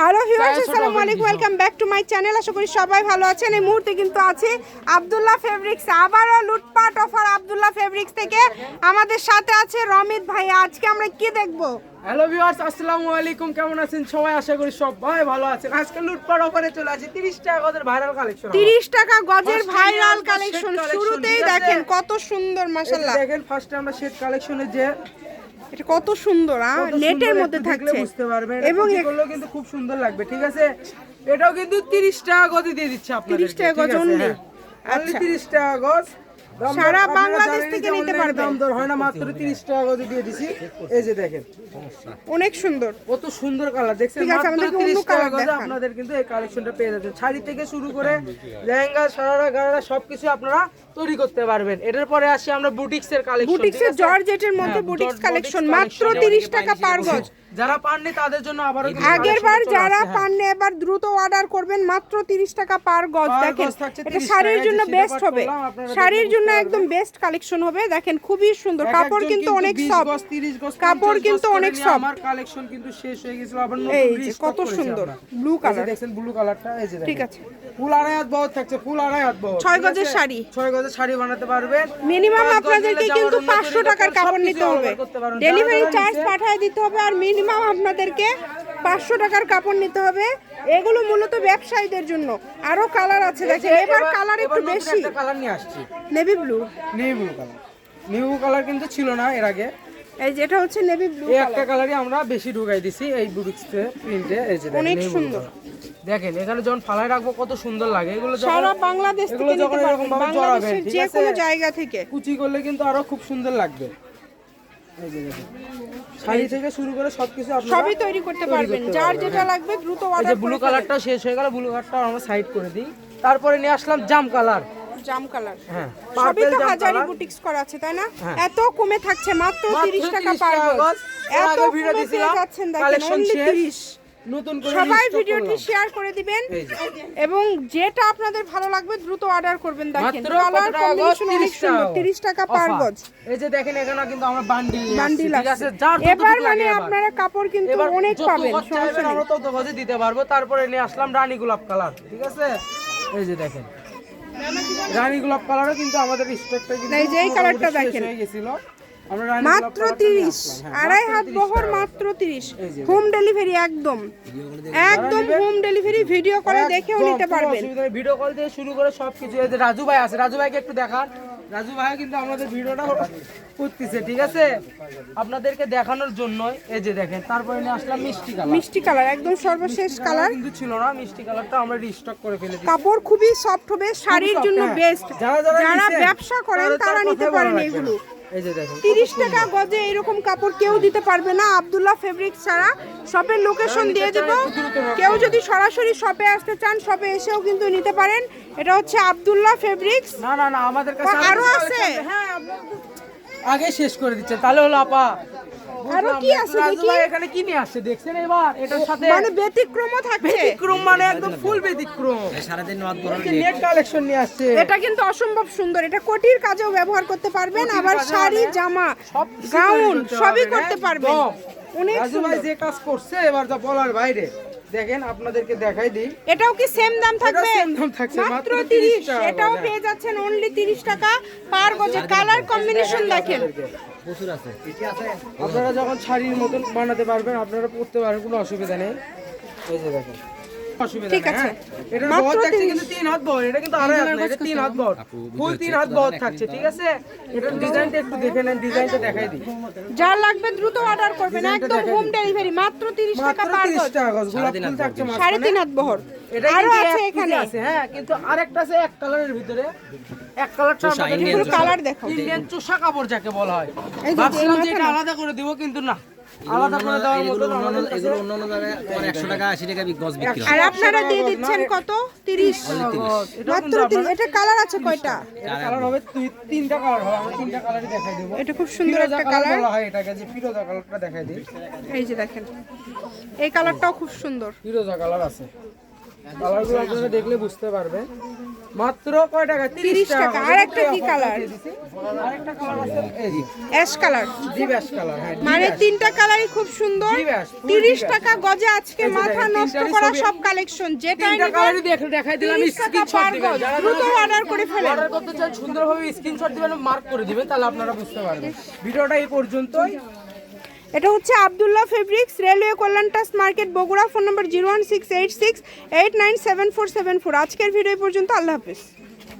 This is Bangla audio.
হ্যালো ভিউয়ার্স আসসালামু আলাইকুম welcome back to my channel আশা করি সবাই ভালো আছেন। এই মুহূর্তে কিন্তু আছে আব্দুল্লাহ ফেব্রিক্স আবারও লুটপাট অফার আব্দুল্লাহ ফেব্রিক্স থেকে। আমাদের সাথে আছে রমিত ভাই। আজকে আমরা কি দেখব? হ্যালো ভিউয়ার্স আসসালামু আলাইকুম। কেমন আছেন সবাই? আশা করি সবাই ভালো আছেন। আজকে লুটপাট অফারে চলে আসি। 30 টাকা করে ভাইরাল কালেকশন 30 টাকা গজের ভাইরাল কালেকশন শুরুতেই দেখেন কত সুন্দর মাশাআল্লাহ। দেখেন ফার্স্টে আমরা সেট কালেকশনে যে এটা কত সুন্দর আ নেটের মধ্যে থাকছে। বুঝতে পারবেন। এবং এগুলো কিন্তু খুব সুন্দর লাগবে ঠিক আছে? এটাও কিন্তু 30 টাকা গজে দিয়ে দিচ্ছে আপনাদের 30 টাকা গজ only? আচ্ছা আচ্ছা। 30 টাকা গজ। সারা বাংলাদেশ থেকে নিতে পারবেন। দাম দর হয় না মাত্র 30 টাকা গজে দিয়ে দিছি। এই যে দেখেন। অনেক সুন্দর। কত সুন্দর কালার দেখছেন? মাত্র অন্য 30 টাকা গজে আপনাদের কিন্তু এই কালেকশনটা পেয়ে যাবেন শাড়ি থেকে শুরু করে লেহেঙ্গা সারারা গারারা সবকিছু আপনারা তৈরি করতে পারবেন। এটার পরে আসি আমরা বুটিক্সের কালেকশন বুটিক্সের জর্জেটের মধ্যে বুটিক্স কালেকশন মাত্র 30 টাকা পার গজ। যারা পাননি তাদের জন্য কিন্তু আগের বার যারা হ্যাঁ। পাননি এবার দ্রুত অর্ডার করবেন মাত্র 30 টাকা পার গজ দেখেন এটা শাড়ির জন্য বেস্ট হবে। শাড়ির জন্য একদম বেস্ট কালেকশন হবে। দেখেন খুবই সুন্দর। কাপড় কিন্তু অনেক 20 সফট গজ, 30 গজ, কাপড় কিন্তু অনেক আমার কালেকশন কিন্তু শেষ হয়ে গেছিল। আবার এই যে কত সুন্দর। ব্লু কালার দেখছেন ব্লু কালারটা এই যে ঠিক আছে। ফুল আড়াই হাত বহর থাকছে ফুল আড়াই হাত বহর গজের শাড়ি। গজের শাড়ি বানাতে পারবেন। মিনিমাম আপনাদেরকে কিন্তু জামার অন্য পাঁচশো তৈরি টাকার কাপড় নিতে হবে। ডেলিভারি চার্জ পাঠিয়ে দিতে হবে আর মিনিমাম আপনাদেরকে পাঁচশো টাকার কাপড় নিতে হবে। এগুলো মূলত ব্যবসায়ীদের জন্য। আরও কালার আছে দেখেন এবার কালার একটু বেশি। কালার নিয়ে আসছি। Navy blue navy blue colour new colour কিন্তু ছিল না এর আগে। এই যেটা হচ্ছে নেভি ব্লু এই একটা কালারই আমরা বেশি ঢুকাই দিছি এই বুটিক্সে প্রিন্টে এই যে দেখেন, অনেক সুন্দর। দেখেন এখানে যখন ফালায় রাখব কত সুন্দর লাগে। এগুলো সারা বাংলাদেশ থেকে যখন নিতে পারবেন। বাংলাদেশের যে কোনো জায়গা থেকে। কুচি করলে কিন্তু আরও খুব সুন্দর লাগবে। এই যে দেখেন। শাড়ি থেকে শুরু করে সবকিছু আপনারা সবই তৈরি করতে পারবেন যার যেটা। লাগবে দ্রুত অর্ডার ব্লু কালারটা শেষ হয়ে গেল ব্লু কালারটা আমরা সাইড করে দিই তারপরে নিয়ে আসলাম জাম কালার জাম কালার হ্যাঁ সবই তো হাজারি। বুটিক্স করা আছে তাই না হ্যাঁ। এত কমে থাকছে মাত্র মাত্র 30 টাকা পার গজ। এত ভিডিও দিছিলাম, কালেকশন শেষ। 30 নতুন করে সবাই ভিডিওটি শেয়ার করে দিবেন এবং যেটা আপনাদের ভালো লাগবে দ্রুত অর্ডার করবেন দেখেন। কালার কত টাকা গজ? কম্বিনেশন অনেক 30 সুন্দর টাকা 30 টাকা পার গজ। এই যে দেখেন এখানে কিন্তু আমরা বান্ডিল বান্ডিল আছে? এবার মানে আপনারা কাপড় কিন্তু অনেক পাবেন সমস্যা নেই। আমরা তত গজে দিতে পারব। তারপরে নিয়ে আসলাম রানী গোলাপ কালার। ঠিক আছে? এই যে দেখেন। রানী গোলাপ কালারও কিন্তু আমাদের স্টকটা কিন্তু এই যে এই কালারটা দেখেন। হয়ে গেছিল। মাত্র কালারটা নিয়ে 30 আসলাম, হ্যাঁ, আড়াই হাত 30 বহর মাত্র 30 এই যে হোম ডেলিভারি একদম। একদম হোম ডেলিভারি ভিডিও করে দেখেও নিতে পারবেন। ভিডিও কল থেকে শুরু করে সবকিছু। এই যে রাজু ভাই আছে রাজু ভাইকে একটু দেখান। রাজু ভাই কিন্তু আমাদের ভিডিওটা করতেছে ঠিক আছে? আপনাদেরকে দেখানোর জন্য এই যে দেখেন তারপরে নিয়ে আসলাম মিষ্টি কালার। মিষ্টি কালার একদম সর্বশেষ কালার কিন্তু ছিল না মিষ্টি কালারটা আমরা রিস্টক করে ফেলে দিই কাপড় খুবই সফট হবে শাড়ির জন্য হ্যাঁ। বেস্ট যারা যারা যারা ব্যবসা করেন তারা নিতে পারেন। এগুলো। এই যে দেখেন তিরিশ টাকা গজে এরকম কাপড় কেউ দিতে পারবে না। আব্দুল্লাহ ফেব্রিক ছাড়া শপের লোকেশন দিয়ে দেব। কেউ যদি সরাসরি শপে আসতে চান শপে এসেও কিন্তু নিতে পারেন। এটা হচ্ছে আব্দুল্লাহ ফেব্রিক্স না না না আমাদের কাছে আরও আরও আছে? হ্যাঁ আগে শেষ করে দিচ্ছে তাহলে হলো আপা আরও কি আছে দেখি? এখানে কি নিয়ে আসছে? দেখছেন এবার? এটার সাথে মানে ব্যতিক্রমও থাকছে ব্যতিক্রম মানে একদম ফুল ব্যতিক্রম। সারাদিন রাত ভরা নেট কালেকশন নিয়ে আসছে। এটা কিন্তু অসম্ভব সুন্দর। এটা কোটির কাজেও ব্যবহার করতে পারবেন আবার শাড়ি মানে জামা গাউন সবই করতে পারবেন। অনেক সুন্দর। যে কাজ করছে এবার যা বলার বাইরে। দেখেন আপনাদেরকে দেখাই দিই। এটাও কি সেম দাম থাকবে? সেম দাম থাকছে, মাত্র মাত্র 30 30 এটাও পেয়ে যাচ্ছেন অনলি 30 টাকা পার গজে। কালার কম্বিনেশন দেখেন। প্রচুর আছে। আপনারা যখন শাড়ির মতন বানাতে পারবেন আপনারা পড়তে পারবেন কোনো অসুবিধা নেই। এই যে দেখেন। অসুবিধা ঠিক আছে। হ্যাঁ। বহর থাকছে কিন্তু তিন হাত বহর এটা কিন্তু আড়াই হাত না এটা তিন হাত বহর ফুল তিন হাত বহর থাকছে ঠিক আছে? এটার ডিজাইনটা একটু দেখে নেন ডিজাইনটা দেখাই দিই। যার লাগবে দ্রুত অর্ডার করবেন একদম হোম ডেলিভারি মাত্র 30 টাকা মাত্র পার 30 টাকা গজ গোলাপ ফুল থাকছে সাড়ে মাঝখানে। তিন হাত বহর এটা আরও কিন্তু আছে এখানে। আছে হ্যাঁ কিন্তু আরেকটা আছে এক কালারের ভিতরে। এক কালারটা। কালার দেখাও। ইন্ডিয়ান চোষা কাপড় যাকে বলা হয়। ভাবছিলাম যে এটা আলাদা করে দিব কিন্তু না। আলাদা করে দেওয়ার মতো অন্যান্য আমাদের কাছে এগুলো অন্যান্য জায়গায় তোমার একশো টাকা আশি টাকা গজ বিক্রি আর আপনারা দিয়ে দিচ্ছেন কত? 30 এটাও মাত্র কিন্তু 30 আপনারা- এটা কালার আছে কয়টা? কালার হবে তিনটা কালার হবে। আমরা তিনটা কালারই দেখাই দেবো। এটা খুব সুন্দর একটা কালার কালার। বলা হয় এটাকে যে ফিরোজা কালারটা দেখাই দিই। এই যে দেখেন। এই কালারটাও খুব সুন্দর। ফিরোজা কালার আছে। কালারগুলো আপনারা দেখলে বুঝতে পারবেন মাত্র কয় টাকা? 30 30 টাকা। আর একটা কি? আরেকটা কালার আছে এই অ্যাশ কালার। জি ব্যাশ কালার হ্যাঁ মানে তিনটা কালারই খুব সুন্দর। জি ব্যাস, full তিরিশ জি ব্যাস। টাকা গজে আজকে মাথা নষ্ট করা সব কালেকশন যেটা তিনটা কালারই দেখ দেখাই দিলাম 30 স্ক্রিনশট দিবেন। যারা দ্রুত অর্ডার করে ফেলেন। অর্ডার করতে চান সুন্দরভাবে স্ক্রিনশট দিবেন মার্ক করে দিবেন তাহলে আপনারা বুঝতে পারবেন। ভিডিওটা এই পর্যন্তই। এটা হচ্ছে Abdullah fabrics, railway কল্যাণটাস market, Bogura, phone number zero one six eight six eight nine seven four seven four. আজকের ভিডিও পর্যন্ত, আল্লাহ হাফিজ।